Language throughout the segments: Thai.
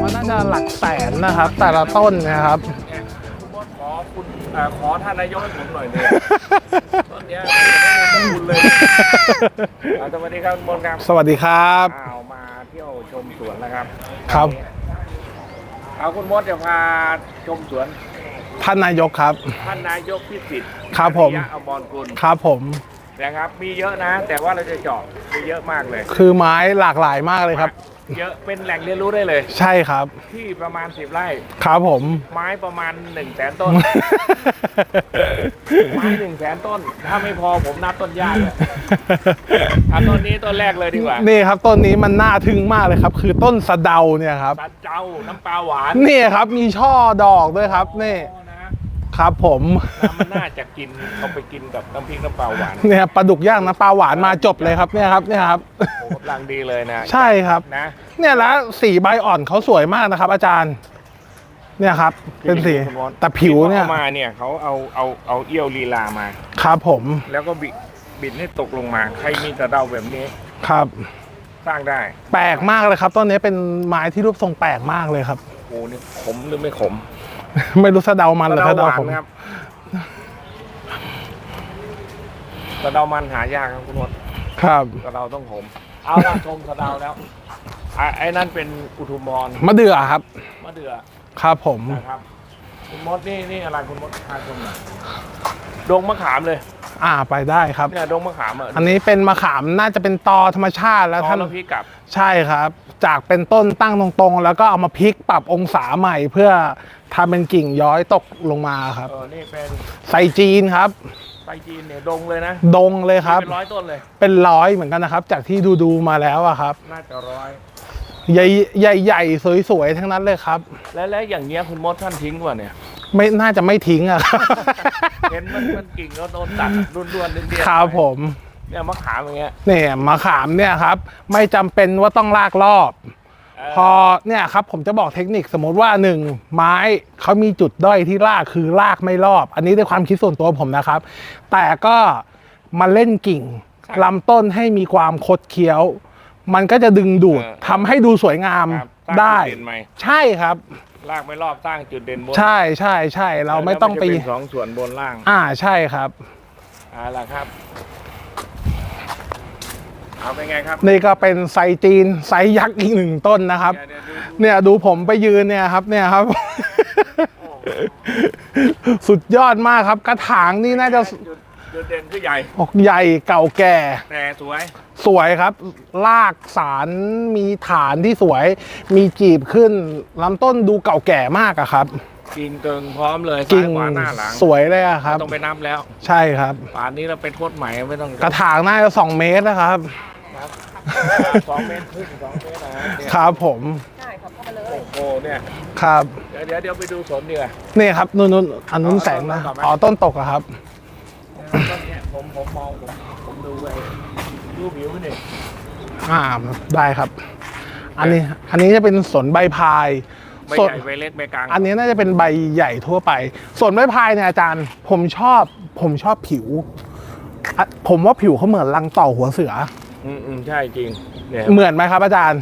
มันน่าจะหลักแสนนะครับ แต่ละต้นนะครับเนี่ยคุณมดขอคุณเอ่อขอท่านนายกให้ผมหน่อยเนี่ยต้นเนี้ยไม่มีคุณเลยอ่าสวัสดีครับคุณมดครับสวัสดีครับ อ้าวมาเที่ยวชมสวนนะครับครับ เอาคุณมดจะพาชมสวนท่านนายกครับ ท่านนายกพิสิทธิ์ครับผมอริยะอมรกุลครับผม นะครับ มีเยอะนะ แต่ว่าเราจะเจาะมีเยอะมากเลยคือไม้หลากหลายมากเลยครับ เยอะเป็นแหล่งเรียนรู้ได้เลย ใช่ครับที่ประมาณ10ไร่ครับผม ไม้ประมาณ1นึ่งแสนต้น ไม้หนึ่งแสนต้น ถ้าไม่พอผมนับต้นหญ้าเลยเอาต้นนี้ต้นแรกเลยดีกว่านี่ครับต้นนี้มันน่าทึ่งมากเลยครับ คือต้นสะเดาเนี่ยครับ ตาเจ้าน้ำปลาหวาน นี่ครับมีช่อดอกด้วยครับนี่โอ้นะ ครับผมน้ำมันน่าจะกินเอาไปกินกับน้ำพริกน้ำปลาหวานเนี่ยปลาดุกย่างน้ำปลาหวานมาจบเลยครับเนี่ยครับเนี่ยครับโอ้กำลังดีเลยนะใช่ครับนะเนี่ยแล้วสีใบอ่อนเขาสวยมากนะครับ อาจารย์ เนี่ยครับ เป็นสีคุณมดแต่ผิวเนี่ยที่ขามาเนี่ยเขาเอาเอาเอาเอี้ยวลีลามาครับผม แล้วก็บิดบิดให้ตกลงมาใครมีกระเดาแบบนี้ครับ สร้างได้ แปลกมากเลยครับต้นนี้เป็นไม้ที่รูปทรงแปลกมากเลยครับโอ้นี่ขมหรือไม่ขม ไม่รู้สะเดามันหรือกระสะเดาเดาหวานผมครับกระเดามันหายากครับคุณมดครับกระเดาต้องขมเอาละชมกระเดาแล้วอะไอ้นั่นเป็นอุทุมพรมะเดื่อครับมะเดื่อครับผมนะครับคุณมดนี่นี่อะไรคุณมดพาชมหน่อยดงมะขามเลย อ่าไปได้ครับ เนี่ยดงมะขามอะอันนี้เป็นมะขามน่าจะเป็นตอธรรมชาติแล้วตอท่านนพี่กลับ ใช่ครับ จากเป็นต้นตั้งตรงๆ แล้วก็เอามาพลิกปรับองศาใหม่เพื่อทำเป็นกิ่งย้อยตกลงมาครับ เออ นี่เป็นไซจีนครับ ไปจีนเนี่ยดงเลยนะดงเลยครับ เป็นร้อยต้นเลย เป็นร้อยเหมือนกันนะครับ จากที่ดูดูๆมาแล้วอะครับน่าจะร้อย ใหญ่ใหญ่ใหญ่สวยๆทั้งนั้นเลยครับ และและอย่างเงี้ยคุณมดท่านทิ้งว่ะเนี่ย ไม่น่าจะไม่ทิ้งอะครับเห็นมันมันกิ่งแล้วโดนตัดด้วนๆเลี่ยนๆครับผมเนี่ยมะขามอย่างเงี้ยเนี่ยมะขามเนี่ยครับ ไม่จำเป็นว่าต้องลากรอบ พอเนี่ยครับผมจะบอกเทคนิคสมมติว่าหนึ่งไม้เขามีจุดด้อยที่รากคือรากไม่รอบ อันนี้ด้วยความคิดส่วนตัวผมนะครับ แต่ก็มาเล่นกิ่งลำต้นให้มีความคดเคี้ยว มันก็จะดึงดูดทำให้ดูสวยงามครับสร้างได้จุเด่นใหม่ ใช่ครับ ลากไม่รอบสร้างจุดเด่นบนใช่ใช่ใช่เราไม่ต้องไปแล้วนจะเป็นสองส่วนบนล่างอ่าใช่ครับเอาละครับ เอาเป็นไงครับนี่ก็เป็นไซจีนไซยักษ์อีกหนึ่งต้นนะครับเดี๋ยวเดี๋ยวดูเนี่ยดูผมไปยืนเนี่ยครับเนี่ยครับ สุดยอดมากครับ กระถางนี่น่าจะจุดจุดเด่นคือใหญ่ออกใหญ่เก่าแก่แต่สวย สวยครับลากสารมีฐานที่สวย มีจีบขึ้นลำต้นดูเก่าแก่มากอะครับกิ่งเกิงพร้อมเลยกิ่ซ้างยขวาหน้าหลังสวยเลยอะครับไม่ต้องไปนับแล้ว ใช่ครับป่านนี้เราเป็นโทษใหม่ไม่ต้องกระถางน่าจะสองเมตรนะครับสองเมตรครึ่งสองเมตรนะเนี่ยครับผมโอ้โหเนี่ยครับเดี๋ยวเดี๋ยวเดี๋ยวไปดูสวนดีกว่านี่ครับนู่นนู่นอันนู้นแสงนะเอาต้นก่อนไหมอ๋อต้นตกอะครับต้นเนี้ยผมผมมองผมผมดูไป ดูผิวมันนี่อ่าได้ครับ อันนี้อันนี้จะเป็นสนใบพายใบส่วนใหญ่ใบเล็กใบกลางอันนี้น่าจะเป็นใบใหญ่ทั่วไป ส่วนใบพายเนี่ยอาจารย์ ผมชอบผมชอบผิวอะผมว่าผิวเขาเหมือนรังต่อหัวเสือ อืมอืมใช่จริงเนี่ยเหมือนไหมครับอาจารย์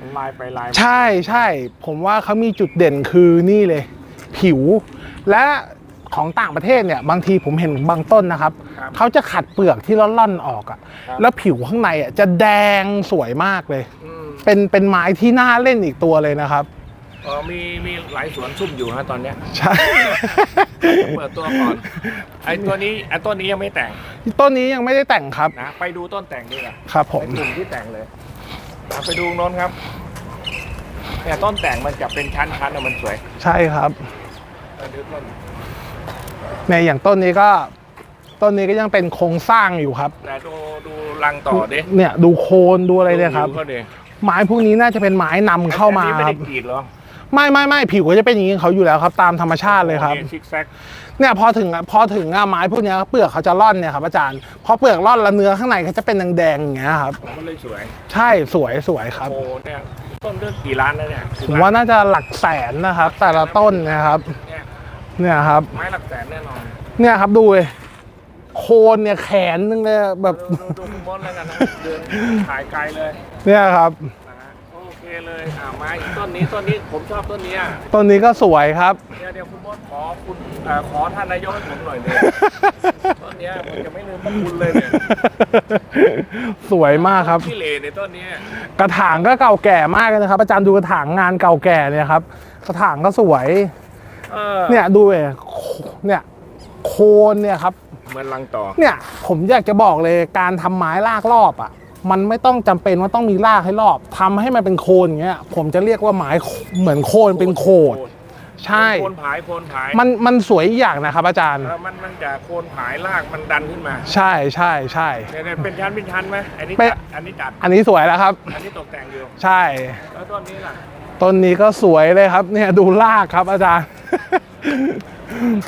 มันลายไปลายมาใช่ใช่ผมว่าเขามีจุดเด่นคือนี่เลย ผิว และ ของต่างประเทศเนี่ยบางทีผมเห็นบางต้นนะครับครับเขาจะขัดเปลือกที่ล่อนๆออกอะครับ แล้วผิวข้างในอะจะแดงสวยมากเลย อืมเป็นเป็นไม้ที่น่าเล่นอีกตัวเลยนะครับ เออมีมีหลายสวนซุ่มอยู่ฮะตอนเนี้ยใช่ เปิดตัวก่อนไอ้ตัวนี้ไอ้ต้นนี้ยังไม่แต่งต้นนี้ยังไม่ได้แต่งครับนะไปดูต้นแต่งดีกว่าครับผมในกลุ่มที่แต่งเลยอะไปดูโน้นครับเนี่ยต้นแต่งมันจะเป็นชั้นๆนะมันสวยใช่ครับ ไปดูต้น ในอย่างต้นนี้ก็ต้นนี้ก็ยังเป็นโครงสร้างอยู่ครับ แต่ดูดูรังต่อดิเนี่ยดูโคนดูอะไรเนี่ยครับ ดูเขาดิไม้พวกนี้น่าจะเป็นไม้นำเข้ามาอันนี้ไม่ครัได้บกรีดเหรอไม่ไม่ไม่ผิวก็จะเป็นอย่างนี้ของเขาอยู่แล้วครับ ตามธรรมชาติเลยครับ โอ้ซิกแซกเนี่ยพอถึงพอถึงอะไม้พวกเนี้ยเปลือกเขาจะร่อนเนี่ยครับอาจารย์พอเปลือกร่อนแล้วเนื้อข้างในเขาจะเป็นแดงๆอย่างเงี้ยครับ มันเลยสวยใช่สวยสวยครับ โอ้เนี่ยต้นเลือกกี่ล้านแล้วเนี่ยผมว่าน่าจะหลักแสนนะครับ แต่ละต้นเนะครับ เนี่ยเนี่ยครับ ไม้หลักแสนแน่นอนเนี่ยครับดูเลยโคโคนเนี่ยแขนนึงเลยแบบดูดูดูคุณมดแล้วกันนะเดินถ่ายไกลเลยเนี่ยครับนะฮะโอเคเลยอ่าไม้ต้นนี้ต้นนี้ผมชอบต้นนี้อะต้นนี้ก็สวยครับ เดี๋ยวเดี๋ยวคุณมดขอคุณเอ่อขอท่านนายกให้ผมหน่อยเนี่ยต้นเนี้ยผมจะไม่ลืมพระคุณเลยเนี่ยสวยมากครับขี้เหร่ในต้นเนี้ยกระถางก็เก่าแก่มากเลยนะครับ อาจารย์ดูกระถางงานเก่าแก่เนี่ยครับ กระถางก็สวย เออเนี่ยดูเลยเนี่ยโคนเนี่ยครับเหมือนลังต่อ เนี่ยผมอยากจะบอกเลยการทำไม้ลากรอบอะ มันไม่ต้องจำเป็นว่าต้องมีรากให้รอบทำให้มันเป็นโคนอย่างเงี้ย ผมจะเรียกว่าไม้เหมือนโคนเป็นโคดใช่โคนผายโคนผายมันมันสวยอีกอย่างนะครับ อาจารย์เออมันมันจะโคนผายรากมันดันขึ้นมา ใช่ใช่ใช่เนี่ยเนี่ยเป็นชั้นเป็นชั้นไหมอันนี้เป็นจัดอันนี้จัดอันนี้สวยแล้วครับ อันนี้ตกแต่งอยู่ใช่ แล้วต้นนี้ล่ะ ต้นนี้ก็สวยเลยครับ เนี่ยดูรากครับอาจารย์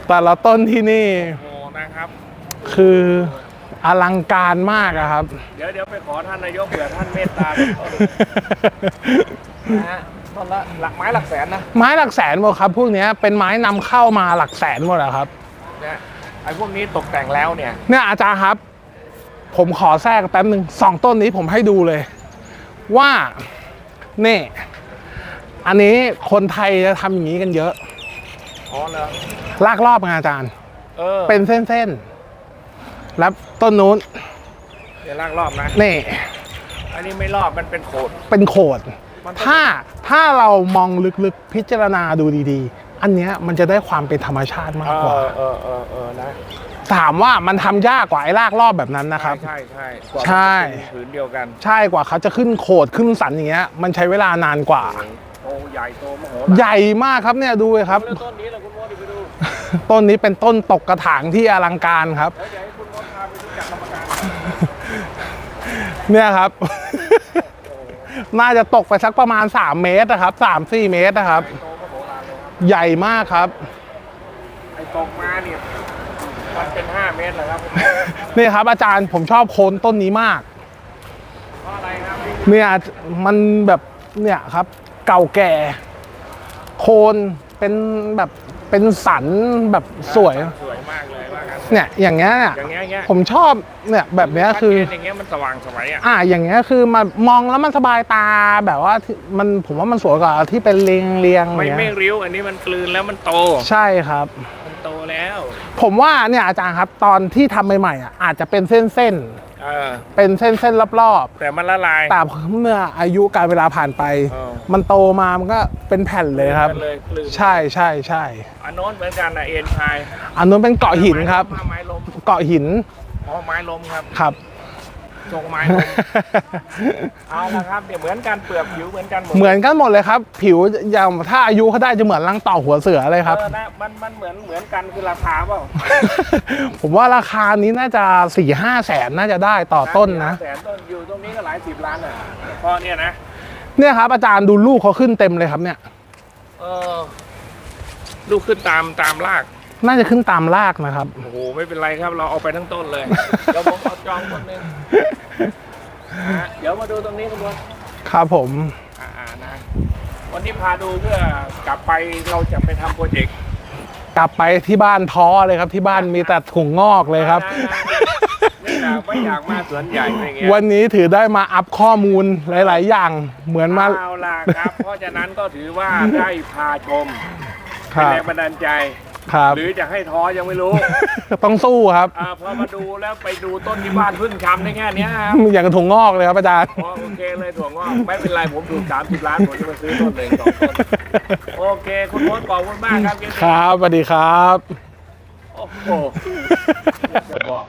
แต่ละต้นที่นี่ โอ้นะครับ คืออลังการมากอะครับ เดี๋ยวเดี๋ยวไปขอท่านนายกเผื่อท่านเมตตาต้นนะฮะต้นละหลักไม้หลักแสนนะไม้หลักแสนหมดครับ พวกเนี้ยเป็นไม้นำเข้ามาหลักแสนหมดอะครับ เนี่ยไอ้พวกนี้ตกแต่งแล้วเนี่ยเนี่ยอาจารย์ครับ ผมขอแทรกแป๊บหนึ่งสองต้นนี้ผมให้ดูเลย ว่า นี่ อันนี้คนไทยจะทำอย่างนี้กันเยอะ อ๋อเหรอลากรอบไงอาจารย์ เออเป็นเส้นๆ แล้วต้นนู้นเดี๋ยวลากรอบนะ นี่อันนี้ไม่รอบมันเป็นโขด เป็นโขด มันเป็น ถ้าถ้าเรามองลึกๆพิจารณาดูดีๆ อันเนี้ยมันจะได้ความเป็นธรรมชาติมากเอกว่าอเออเออเออนะถามว่ามันทำยากกว่าไอ้ลากรอบแบบนั้นนะครับ ใช่ใช่กว่าใช่มันจะเป็นผืนเดียวกัน ใช่กว่าเขาจะขึ้นโขดขึ้นสันอย่างเงี้ยมันใช้เวลานานกว่าโต ใหญ่โตมโหใหญ่มากครับเนี่ยดูเลยครับแล้วต้นนี้ล่ะคุณมดไปดูต้นนี้เป็นต้นตกกระถางที่อลังการครับ แล้วเดี๋ยวให้คุณมดพาไปรู้จักกรรมการเนี่ยครับ น่าจะตกไปสักประมาณ 3 เมตรนะครับ3-4 เมตรนะครับ โตมโหฬารเลยครับใหญ่มากครับ ไอ้ตกมาเนี่ยมันเป็น 5 เมตรเหรอครับคุณมดนี่ครับอาจารย์ผมชอบโคนต้นนี้มาก เพราะอะไรครับเนี่ยมันแบบเนี่ยครับ เก่าแก่ โคนเป็นแบบเป็นสันแบบสวย สวยมากเลยว่ากันเนี่ยอย่างเงี้ยเนี่ยอย่างเงี้ยอย่างเงี้ยผมชอบเนี่ยแบบเนี้ยคือชัดเจนอย่างเงี้ยมันสว่างสวยอะอ่าอย่างเงี้ยคือมันมองแล้วมันสบายตาแบบว่าที่มันผมว่ามันสวยกว่าที่เป็นเรียงเรียงๆไม่อย่างไม่เงี้ยริ้ว อันนี้มันกลืนแล้วมันโต ใช่ครับ มันโตแล้ว ผมว่าเนี่ยอาจารย์ครับตอนที่ทำใหม่ๆอะอาจจะเป็นเส้น เออๆเป็นเส้นๆรอบแต่มันละลายๆแต่เมื่ออายุการเวลาผ่านไปเออมันโตมามันก็เป็นแผ่นเลยครับมันเลยกลืนใช่ใช่ใช่อันโน้นเหมือนกันนะเอ็นชายอันนู้นเป็นเกาะหินครับไม้ลมเกาะหินอ๋อไม้ลมครับครับ ทรงไม้ลมเอาละครับเดี๋ยวเหมือนกันเปลือกผิวเหมือนกันหมดเหมือนกันหมดเลยครับ ผิวอย่างถ้าอายุเขาได้จะเหมือนรังต่อหัวเสือเลยครับ เออนะมันมันเหมือนเหมือนกันคือราคาเปล่าผมว่าราคานี้น่าจะสี่ห้าแสนน่าจะได้ต่อต้นนะ แสนต้นอยู่ตรงนี้ก็หลายสิบล้านอะพอเนี่ยนะเนี่ยครับอาจารย์ดูลูกเขาขึ้นเต็มเลยครับเนี่ย เออลูกขึ้นตามตามราก น่าจะขึ้นตามรากนะครับ โอ้โห ไม่เป็นไรครับ เราเอาไปทั้งต้นเลย เดี๋ยวผมเอาจองต้นหนึงนะฮะเดี๋ยวมาดูตรงนี้คุณผู้ชมครับผม อ่าๆนะ วันนี้พาดูเพื่อกลับไปเราจะไปทำโปรเจกต์ กลับไปที่บ้านท้อเลยครับ ที่บ้านมีแต่ถุงงอกเลยครับ ไม่อยากไม่อยากมาสวนใหญ่อะไรเงี้ยวันนี้ถือได้มาอัพข้อมูลหลาย ๆ อย่างเหมือนมาเอาล่ะครับ เพราะฉะนั้นก็ถือว่าได้พาชมคเป็นรับ แรงบันดาลใจ ครับ หรือจะให้ท้อยังไม่รู้ต้องสู้ครับอ่าพอมาดูแล้วไปดูต้นที่บ้านเพึ่งทำได้แค่เนี้ยครับอย่างกับถุงงอกเลยครับอาจารย์อ๋อโอเคเลยถั่วงอกไม่เป็นไรผมถูกสามสิบล้านผมจะมาซื้อต้นหนึ่งสองต้นโอเค คุณมดขอบคุณมากครับเกมครับสวัสดีครับ โอ้โหจะบอก